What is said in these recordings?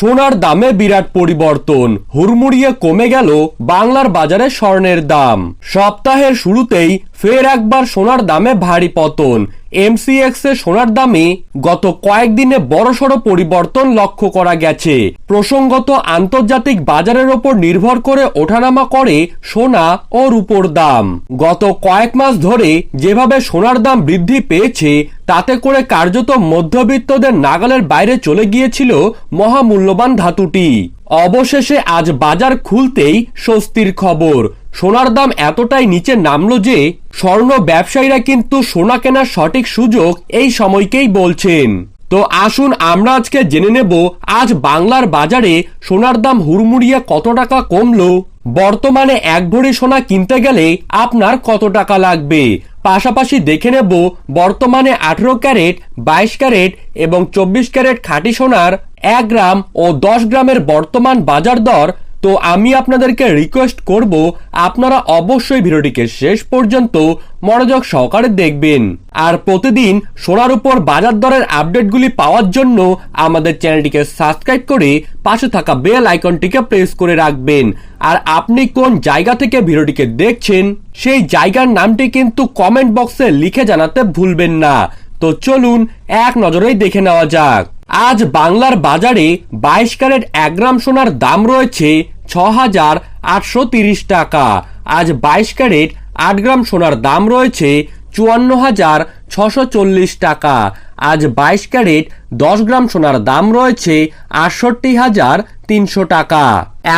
সোনার দামে বিরাট পরিবর্তন। হুড়মুড়িয়ে কমে গেল বাংলার বাজারে স্বর্ণের দাম। সপ্তাহের শুরুতেই ফের একবার সোনার দামে ভারী পতন। এমসিএক্স এ সোনার দামে গত কয়েকদিনে বড়সড় পরিবর্তন লক্ষ্য করা গেছে। প্রসঙ্গত আন্তর্জাতিক বাজারের ওপর নির্ভর করে ওঠানামা করে সোনা ও রূপোর দাম। গত কয়েক মাস ধরে যেভাবে সোনার দাম বৃদ্ধি পেয়েছে, তাতে করে কার্যত মধ্যবিত্তদের নাগালের বাইরে চলে গিয়েছিল মহামূল্যবান ধাতুটি। অবশেষে আজ বাজার খুলতেই স্বস্তির খবর। সোনার দাম এতটাই নিচে নামলো যে, স্বর্ণ ব্যবসায়ীরা কিন্তু সোনা কেনার সঠিক সুযোগ এই সময়কেই বলছেন। তো আসুন আমরা আজকে জেনে নেব, আজ বাংলার বাজারে সোনার দাম হুড়মুড়িয়ে কত টাকা কমলো? বর্তমানে এক ভরি সোনা কিনতে গেলে আপনার কত টাকা লাগবে? পাশাপাশি দেখে নেব, বর্তমানে আঠেরো ক্যারেট, বাইশ ক্যারেট এবং চব্বিশ ক্যারেট খাঁটি সোনার এক গ্রাম ও দশ গ্রামের বর্তমান বাজার দর, তো আমি আপনাদেরকে রিকোয়েস্ট করব, আপনারা অবশ্যই ভিডিওটিকে শেষ পর্যন্ত মনোযোগ সহকারে দেখবেন। আর প্রতিদিন সোনার উপর বাজার দরের আপডেটগুলি পাওয়ার জন্য আমাদের চ্যানেলটিকে সাবস্ক্রাইব করে পাশে থাকা বেল আইকনটিকে প্রেস করে রাখবেন। আর আপনি কোন জায়গা থেকে ভিডিওটিকে দেখছেন, সেই জায়গার নামটি কিন্তু কমেন্ট বক্সে লিখে জানাতে ভুলবেন না। তো চলুন এক নজরেই দেখে নেওয়া যাক। আজ বাংলার বাজারে বাইশ ক্যারেট এক গ্রাম সোনার দাম রয়েছে ছ হাজার আটশো তিরিশ টাকা। আজ বাইশ ক্যারেট আট গ্রাম সোনার দাম রয়েছে চুয়ান্ন হাজার ছশো চল্লিশ টাকা। আজ বাইশ ক্যারেট, দশ গ্রাম সোনার দাম রয়েছে আটষট্টি হাজার তিনশো টাকা।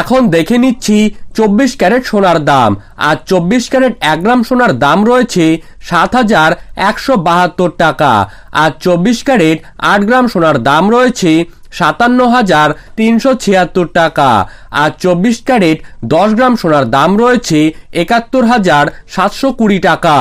এখন দেখে নিচ্ছি চব্বিশ ক্যারেট সোনার দাম। আর চব্বিশ ক্যারেট এক গ্রাম সোনার দাম রয়েছে সাত হাজার একশো বাহাত্তর টাকা। আর চব্বিশ ক্যারেট আট গ্রাম সোনার দাম রয়েছে সাতান্ন হাজার তিনশো ছিয়াত্তর টাকা। আর চব্বিশ ক্যারেট দশ গ্রাম সোনার দাম রয়েছে একাত্তর হাজার সাতশো কুড়ি টাকা।